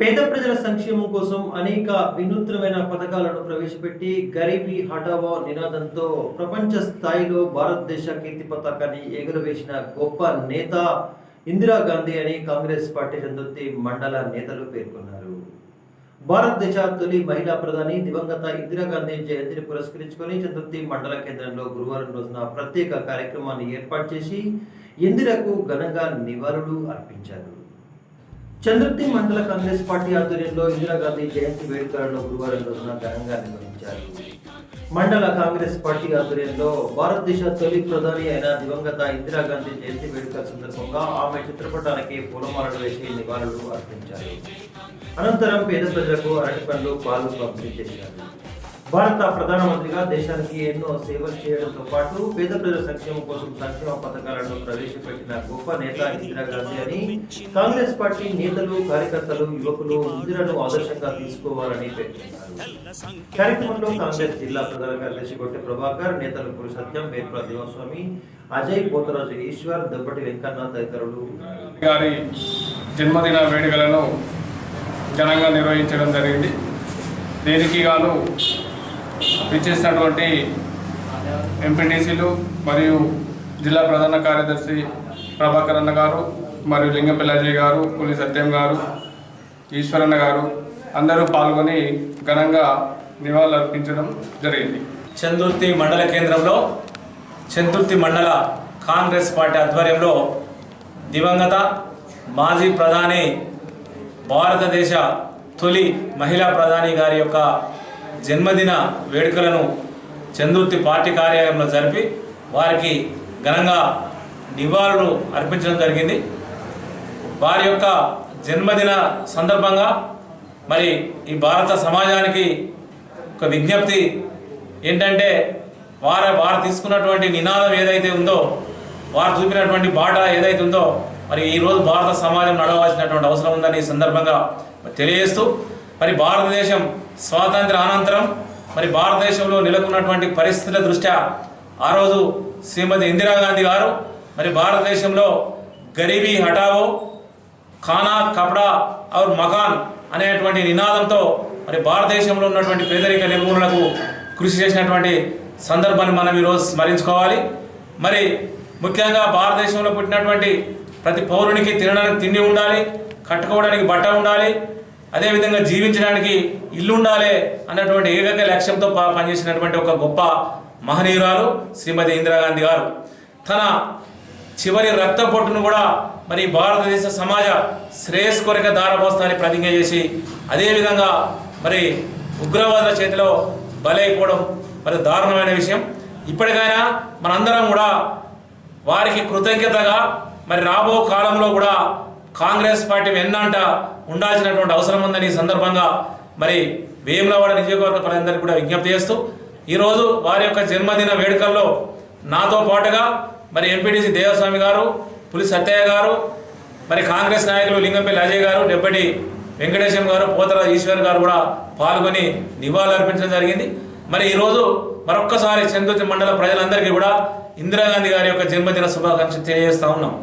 పేద ప్రజల సంక్షేమం కోసం అనేక వినూత్నమైన పథకాలను ప్రవేశపెట్టి గరీబీ హఠావో నినాదంతో ప్రపంచ స్థాయిలో భారతదేశ కీర్తి పతాకాన్ని ఎగురవేసిన గొప్ప నేత ఇందిరాగాంధీ అని కాంగ్రెస్ పార్టీ చందుర్తి మండల నేతలు పేర్కొన్నారు. భారతదేశ తొలి మహిళా ప్రధాని దివంగత ఇందిరాగాంధీ జయంతిని పురస్కరించుకొని చతుర్థి మండల కేంద్రంలో గురువారం రోజున ప్రత్యేక కార్యక్రమాన్ని ఏర్పాటు చేసి ఇందిరకు ఘనంగా నివాళులు అర్పించారు. చంద్రుతి మండల కాంగ్రెస్ పార్టీ ఆధ్వర్యంలో ఇందిరాగాంధీ జయంతి వేడుకలను గురువారం రోజున ఘనంగా నిర్వహించారు. మండల కాంగ్రెస్ పార్టీ ఆధ్వర్యంలో భారతదేశ తొలి ప్రధాని అయిన దివంగత ఇందిరాగాంధీ జయంతి వేడుకల సందర్భంగా ఆమె చిత్రపటానికి పూలమాలలు వేసి నివాళులు అర్పించారు. అనంతరం పేద ప్రజలకు అరటి పండ్లు పాలు పంపిణీ చేశారు. భారత ప్రధానమంత్రిగా దేశానికి ఎన్నో సేవలు చేయడంతో పాటు పేద ప్రజల సంక్షేమం కోసం సంక్షేమ పథకాలను ప్రవేశపెట్టిన గొప్ప నేత ఇందిరాగాంధీ అని కాంగ్రెస్ పార్టీ నేతలు కార్యకర్తలు యువకులు ఇందిరను ఆదర్శంగా తీసుకోవాలని పేర్కొన్నారు కార్యక్రమంలో కాంగ్రెస్ జిల్లా ప్రధాన కార్యదర్శి గొట్టె ప్రభాకర్ నేతలు గురు సత్యం వేర్పుల దేవస్వామి అజయ్ పోతరాజు ఈశ్వర్ దెబ్బటి వెంకన్న తదితరులు గారి జన్మదిన వేడుకలను ఘనంగా నిర్వహించడం జరిగింది. దేనికి గాను విచ్చేసినటువంటి ఎంపీటీసీలు మరియు జిల్లా ప్రధాన కార్యదర్శి ప్రభాకర్ అన్న గారు మరియు లింగపిల్లాజీ గారు పులి సత్యం గారు ఈశ్వరన్న గారు అందరూ పాల్గొని ఘనంగా నివాళులర్పించడం జరిగింది. చందుర్తి మండల కేంద్రంలో చందుర్తి మండల కాంగ్రెస్ పార్టీ ఆధ్వర్యంలో దివంగత మాజీ ప్రధాని భారతదేశ తొలి మహిళా ప్రధాని గారి యొక్క జన్మదిన వేడుకలను చందుర్తి పార్టీ కార్యాలయంలో జరిపి వారికి ఘనంగా నివాళులు అర్పించడం జరిగింది. వారి యొక్క జన్మదిన సందర్భంగా మరి ఈ భారత సమాజానికి ఒక విజ్ఞప్తి ఏంటంటే వారు వారు తీసుకున్నటువంటి నినాదం ఏదైతే ఉందో వారు చూపినటువంటి బాట ఏదైతే ఉందో మరి ఈరోజు భారత సమాజం నడవాల్సినటువంటి అవసరం ఉందని ఈ సందర్భంగా తెలియజేస్తూ మరి భారతదేశం స్వాతంత్ర అనంతరం మరి భారతదేశంలో నెలకొన్నటువంటి పరిస్థితుల దృష్ట్యా ఆ రోజు శ్రీమతి ఇందిరాగాంధీ గారు మరి భారతదేశంలో గరీబీ హటావో ఖానా కపడా ఔర్ మకాన్ అనేటువంటి నినాదంతో మరి భారతదేశంలో ఉన్నటువంటి పేదరిక నిర్మూలనకు కృషి చేసినటువంటి సందర్భాన్ని మనం ఈరోజు స్మరించుకోవాలి. మరి ముఖ్యంగా భారతదేశంలో పుట్టినటువంటి ప్రతి పౌరునికి తినడానికి తిండి ఉండాలి కట్టుకోవడానికి బట్ట ఉండాలి అదేవిధంగా జీవించడానికి ఇల్లు ఉండాలి అన్నటువంటి ఏకైక లక్ష్యంతో పనిచేసినటువంటి ఒక గొప్ప మహనీయురాలు శ్రీమతి ఇందిరాగాంధీ గారు. తన చివరి రక్త పొట్టును కూడా మరి భారతదేశ సమాజ శ్రేయస్ కొరక దారపోస్తానని ప్రతిజ్ఞ చేసి అదేవిధంగా మరి ఉగ్రవాదుల చేతిలో బలైపోవడం మరి దారుణమైన విషయం. ఇప్పటికైనా మనందరం కూడా వారికి కృతజ్ఞతగా మరి రాబో కాలంలో కూడా కాంగ్రెస్ పార్టీ వెన్నంట ఉండాల్సినటువంటి అవసరం ఉందని ఈ సందర్భంగా మరి వేములవాడ నియోజకవర్గ ప్రజలందరికీ కూడా విజ్ఞప్తి చేస్తూ ఈరోజు వారి యొక్క జన్మదిన వేడుకల్లో నాతో పాటుగా మరి ఎంపీటీసీ దేవస్వామి గారు పులి సత్తయ్య గారు మరి కాంగ్రెస్ నాయకులు లింగంపల్లి అజయ్ గారు డెబ్బటి వెంకటేశం గారు పోతర ఈశ్వర్ గారు కూడా పాల్గొని నివాళులు అర్పించడం జరిగింది. మరి ఈరోజు మరొక్కసారి చందుర్తి మండల ప్రజలందరికీ కూడా ఇందిరాగాంధీ గారి యొక్క జన్మదిన శుభాకాంక్షలు తెలియజేస్తా ఉన్నాం.